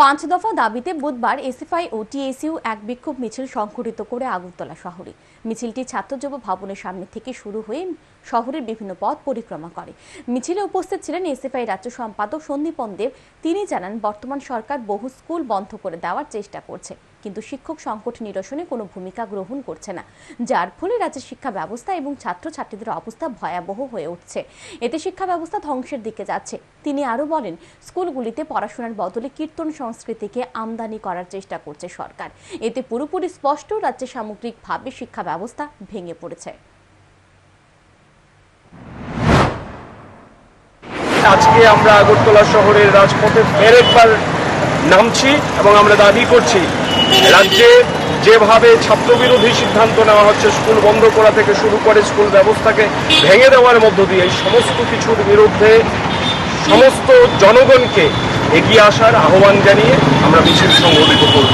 পাঁচ দফা দাবিতে বুধবার এসএফআই ও টিএসইউ এক বিক্ষোভ মিছিল সংঘটিত করে আগরতলা শহরে। মিছিলটি ছাত্র যুব ভবনের সামনে থেকে শুরু হয়ে শহরের বিভিন্ন পথ পরিক্রমা করে। মিছিলে উপস্থিত ছিলেন এসএফআই রাজ্য সম্পাদক সন্দীপন দেব। তিনি জানান, বর্তমান সরকার বহু স্কুল বন্ধ করে দেওয়ার চেষ্টা করছে। কিন্তু শিক্ষক সংকট নিরসনে কোনো ভূমিকা গ্রহণ করছে না। যার ফলে রাজ্যের শিক্ষা ব্যবস্থা এবং ছাত্রছাত্রীদের অবস্থা ভয়াবহ হয়ে উঠছে। এতে শিক্ষা ব্যবস্থা ধ্বংসের দিকে যাচ্ছে। তিনি আরও বলেন, স্কুলগুলিতে পড়াশোনার বদলে কীর্তন সংস্কৃতিকে আমদানি করার চেষ্টা করছে সরকার। এতে পুরোপুরি স্পষ্ট রাজ্যে সামগ্রিকভাবে শিক্ষা ব্যবস্থা ভেঙে পড়েছে। আজকে আমরা আগরতলা শহরের রাজপথে ফের একবার নামছি এবং আমরা দাবি করছি রাজ্যে যেভাবে ছাত্রবিরোধী সিদ্ধান্ত নেওয়া হচ্ছে, স্কুল বন্ধ করা থেকে শুরু করে স্কুল ব্যবস্থাকে ভেঙে দেওয়ার মধ্য দিয়ে এই সমস্ত কিছুর বিরুদ্ধে সমস্ত জনগণকে এগিয়ে আসার আহ্বান জানিয়ে আমরা মিছিল সংগঠিত করব।